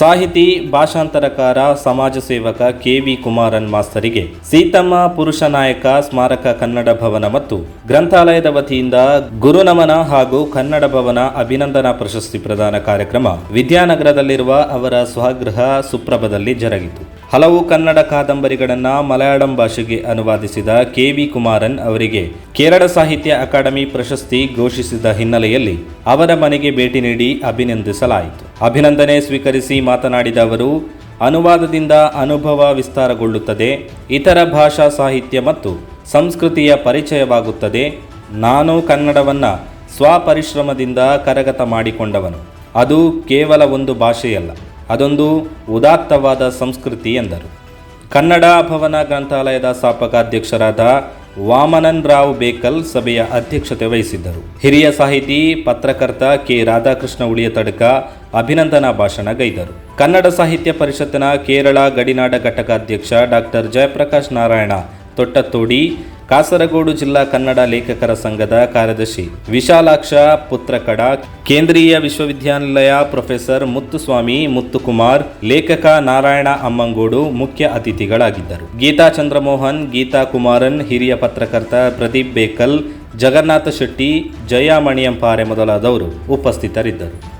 ಸಾಹಿತಿ, ಭಾಷಾಂತರಕಾರ, ಸಮಾಜ ಸೇವಕ ಕೆ ವಿ ಕುಮಾರನ್ ಮಾಸ್ತರಿಗೆ ಸೀತಮ್ಮ ಪುರುಷ ನಾಯಕ ಸ್ಮಾರಕ ಕನ್ನಡ ಭವನ ಮತ್ತು ಗ್ರಂಥಾಲಯದ ವತಿಯಿಂದ ಗುರುನಮನ ಹಾಗೂ ಕನ್ನಡ ಭವನ ಅಭಿನಂದನಾ ಪ್ರಶಸ್ತಿ ಪ್ರದಾನ ಕಾರ್ಯಕ್ರಮ ವಿದ್ಯಾನಗರದಲ್ಲಿರುವ ಅವರ ಸ್ವಗೃಹ ಸುಪ್ರಭದಲ್ಲಿ ಜರುಗಿತು. ಹಲವು ಕನ್ನಡ ಕಾದಂಬರಿಗಳನ್ನು ಮಲಯಾಳಂ ಭಾಷೆಗೆ ಅನುವಾದಿಸಿದ ಕೆ ವಿ ಕುಮಾರನ್ ಅವರಿಗೆ ಕೇರಳ ಸಾಹಿತ್ಯ ಅಕಾಡೆಮಿ ಪ್ರಶಸ್ತಿ ಘೋಷಿಸಿದ ಹಿನ್ನೆಲೆಯಲ್ಲಿ ಅವರ ಮನೆಗೆ ಭೇಟಿ ನೀಡಿ ಅಭಿನಂದಿಸಲಾಯಿತು. ಅಭಿನಂದನೆ ಸ್ವೀಕರಿಸಿ ಮಾತನಾಡಿದ ಅವರು, ಅನುವಾದದಿಂದ ಅನುಭವ ವಿಸ್ತಾರಗೊಳ್ಳುತ್ತದೆ, ಇತರ ಭಾಷಾ ಸಾಹಿತ್ಯ ಮತ್ತು ಸಂಸ್ಕೃತಿಯ ಪರಿಚಯವಾಗುತ್ತದೆ. ನಾನು ಕನ್ನಡವನ್ನು ಸ್ವಪರಿಶ್ರಮದಿಂದ ಕರಗತ ಮಾಡಿಕೊಂಡವನು. ಅದು ಕೇವಲ ಒಂದು ಭಾಷೆಯಲ್ಲ, ಅದೊಂದು ಉದಾತ್ತವಾದ ಸಂಸ್ಕೃತಿ ಎಂದರು. ಕನ್ನಡ ಭವನ ಗ್ರಂಥಾಲಯದ ಸ್ಥಾಪಕ ಅಧ್ಯಕ್ಷರಾದ ವಾಮನನ್ ರಾವ್ ಬೇಕಲ್ ಸಭೆಯ ಅಧ್ಯಕ್ಷತೆ ವಹಿಸಿದ್ದರು. ಹಿರಿಯ ಸಾಹಿತಿ, ಪತ್ರಕರ್ತ ಕೆ. ರಾಧಾಕೃಷ್ಣ ಉಳಿಯತಡ್ಕ ಅಭಿನಂದನಾ ಭಾಷಣ ಗೈದರು. ಕನ್ನಡ ಸಾಹಿತ್ಯ ಪರಿಷತ್ತಿನ ಕೇರಳ ಗಡಿನಾಡ ಘಟಕ ಅಧ್ಯಕ್ಷ ಡಾಕ್ಟರ್ ಜಯಪ್ರಕಾಶ್ ನಾರಾಯಣ ತೊಟ್ಟತ್ತೋಡಿ ಕಾಸರಗೋಡು ಜಿಲ್ಲಾ ಕನ್ನಡ ಲೇಖಕರ ಸಂಘದ ಕಾರ್ಯದರ್ಶಿ ವಿಶಾಲಾಕ್ಷ ಪುತ್ರಕಡ, ಕೇಂದ್ರೀಯ ವಿಶ್ವವಿದ್ಯಾನಿಲಯ ಪ್ರೊಫೆಸರ್ ಮುತ್ತುಸ್ವಾಮಿ ಮುತ್ತುಕುಮಾರ್, ಲೇಖಕ ನಾರಾಯಣ ಅಮ್ಮಂಗೋಡು ಮುಖ್ಯ ಅತಿಥಿಗಳಾಗಿದ್ದರು. ಗೀತಾ ಚಂದ್ರಮೋಹನ್, ಗೀತಾ ಕುಮಾರನ್, ಹಿರಿಯ ಪತ್ರಕರ್ತ ಪ್ರದೀಪ್ ಬೇಕಲ್, ಜಗನ್ನಾಥ ಶೆಟ್ಟಿ, ಜಯಾ ಮಣಿಯಂಪಾರೆ ಮೊದಲಾದವರು ಉಪಸ್ಥಿತರಿದ್ದರು.